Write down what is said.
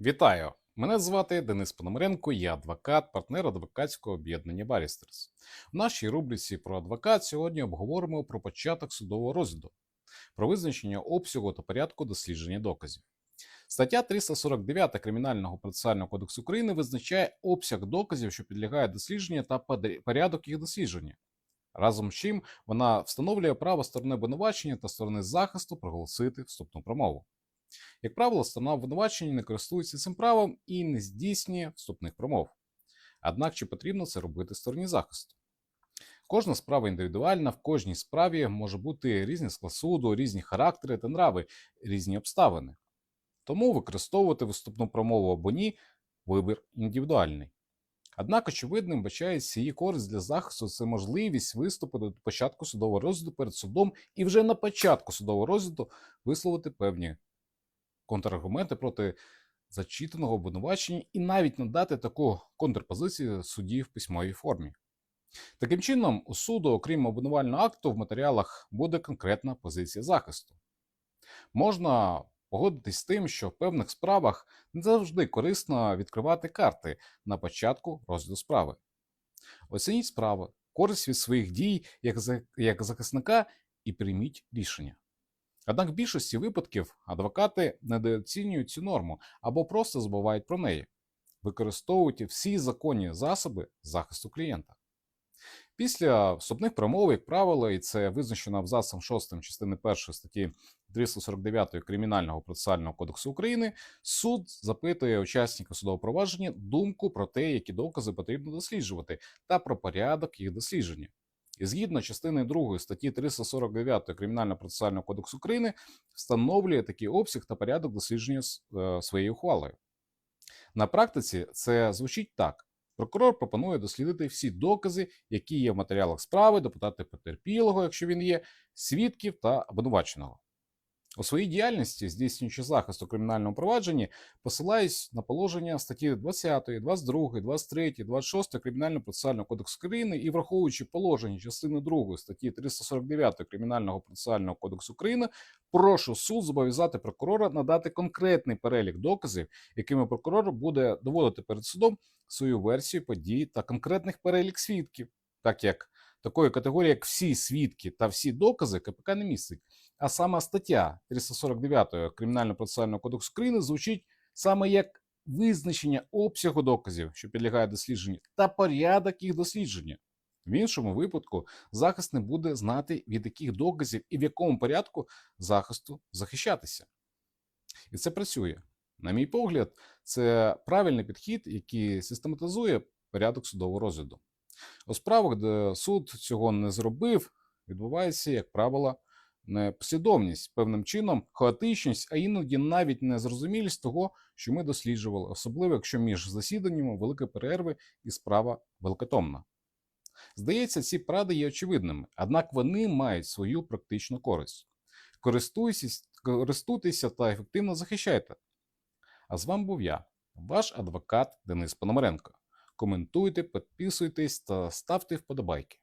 Вітаю! Мене звати Денис Пономаренко, я адвокат, партнер адвокатського об'єднання Барістерс. У нашій рубриці про адвокат сьогодні обговоримо про початок судового розгляду, про визначення обсягу та порядку дослідження доказів. Стаття 349 Кримінального процесуального кодексу України визначає обсяг доказів, що підлягають дослідженню та порядок їх дослідження. Разом з чим вона встановлює право сторони обвинувачення та сторони захисту проголосити вступну промову. Як правило, сторона обвинувачення не користується цим правом і не здійснює вступних промов. Однак чи потрібно це робити стороні захисту? Кожна справа індивідуальна, в кожній справі може бути різні склад суду, різні характери та нрави, різні обставини. Тому використовувати виступну промову або ні вибір індивідуальний. Однак, очевидним бачається її користь для захисту це можливість виступити до початку судового розгляду перед судом і вже на початку судового розгляду висловити певні контраргументи проти зачитаного обвинувачення і навіть надати таку контрпозицію судді в письмовій формі. Таким чином, у суду, окрім обвинувального акту, в матеріалах буде конкретна позиція захисту. Можна погодитись з тим, що в певних справах не завжди корисно відкривати карти на початку розгляду справи. Оцініть справи, користь від своїх дій як, захисника і прийміть рішення. Однак в більшості випадків адвокати недооцінюють цю норму або просто забувають про неї, використовують всі законні засоби захисту клієнта. Після вступних промов, як правило, і це визначено абзацом 6 частини 1 статті 349 Кримінального процесуального кодексу України, суд запитує учасника судового провадження думку про те, які докази потрібно досліджувати, та про порядок їх дослідження. І згідно частини 2 статті 349 Кримінального процесуального кодексу України встановлює такий обсяг та порядок дослідження е, своєю ухвалою. На практиці це звучить так: прокурор пропонує дослідити всі докази, які є в матеріалах справи, депутати потерпілого, якщо він є, свідків та обвинуваченого. У своїй діяльності, здійснюючи захист у кримінальному провадженні, посилаюсь на положення статті 20, 22, 23, 26 Кримінального процесуального кодексу України і враховуючи положення частини 2 статті 349 Кримінального процесуального кодексу України, прошу суд зобов'язати прокурора надати конкретний перелік доказів, якими прокурор буде доводити перед судом свою версію подій та конкретних перелік свідків, так як такої категорії, як всі свідки та всі докази, КПК не містить. А сама стаття 349 Кримінального процесуального кодексу України звучить саме як визначення обсягу доказів, що підлягають дослідженню, та порядок їх дослідження. В іншому випадку захист не буде знати, від яких доказів і в якому порядку захисту захищатися. І це працює. На мій погляд, це правильний підхід, який систематизує порядок судового розгляду. У справах, де суд цього не зробив, відбувається, як правило, непослідовність, певним чином хаотичність, а іноді навіть незрозумілість того, що ми досліджували, особливо якщо між засіданнями велика перерви і справа великотомна. Здається, ці поради є очевидними, однак вони мають свою практичну користь. Користуйтеся та ефективно захищайте. А з вами був я, ваш адвокат Денис Пономаренко. Коментуйте, підписуйтесь та ставте вподобайки.